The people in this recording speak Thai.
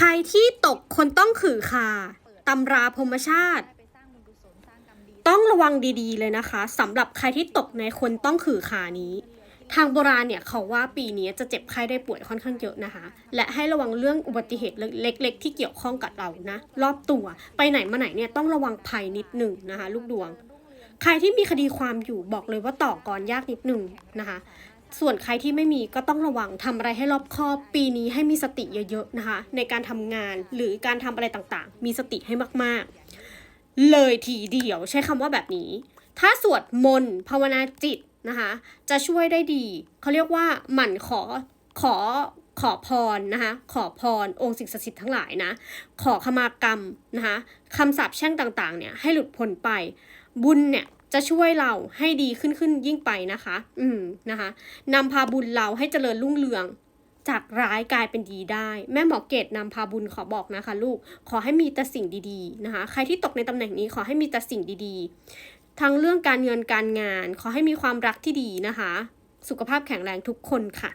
ใครที่ตกคนต้องขือคาตำราพรมชาติ ต้องระวังดีๆเลยนะคะสำหรับใครที่ตกในคนต้องขือขานี้ ทางโบราณเนี่ยเขาว่าปีนี้จะเจ็บไข้ได้ป่วยค่อนข้างเยอะนะคะ และให้ระวังเรื่องอุบัติเหตุเล็ก ๆ ที่เกี่ยวข้องกับเรานะรอบตัวไปไหนมาไหนเนี่ยต้องระวังภัยนิดหนึ่งนะคะ ลูกดวง ใครที่มีคดีความอยู่บอกเลยว่าต่อกรยากนิดหนึ่งนะคะ ส่วนใครที่ไม่มีก็ต้องระวังทำอะไรให้รอบคอบ ปีนี้ให้มีสติเยอะๆนะคะ ในการทำงานหรือการทำอะไรต่างๆ มีสติให้มากๆ เลยทีเดียวใช้คำว่าแบบนี้ ถ้าสวดมนต์ภาวนาจิตนะคะจะช่วยได้ดีเขาเรียกว่าหมั่นขอขอขอพรนะคะขอพรองค์สิ่งศักดิ์สิทธิ์ทั้งหลายนะ ขอขมากรรมนะคะคำสาปแช่งต่างๆเนี่ยให้หลุดพ้นไปบุญเนี่ย จะช่วยเราให้ดีขึ้นขึ้นยิ่งไปนะคะ อืมนะคะนำพาบุญเราให้เจริญรุ่งเรือง จากร้ายกลายเป็นดีได้ แม่หมอเกตนำพาบุญขอบอกนะคะ ลูกขอให้มีแต่สิ่งดีๆนะคะ ใครที่ตกในตำแหน่งนี้ขอให้มีแต่สิ่งดีๆ ทั้งเรื่องการเงินการงาน ขอให้มีความรักที่ดีนะคะ สุขภาพแข็งแรงทุกคนค่ะ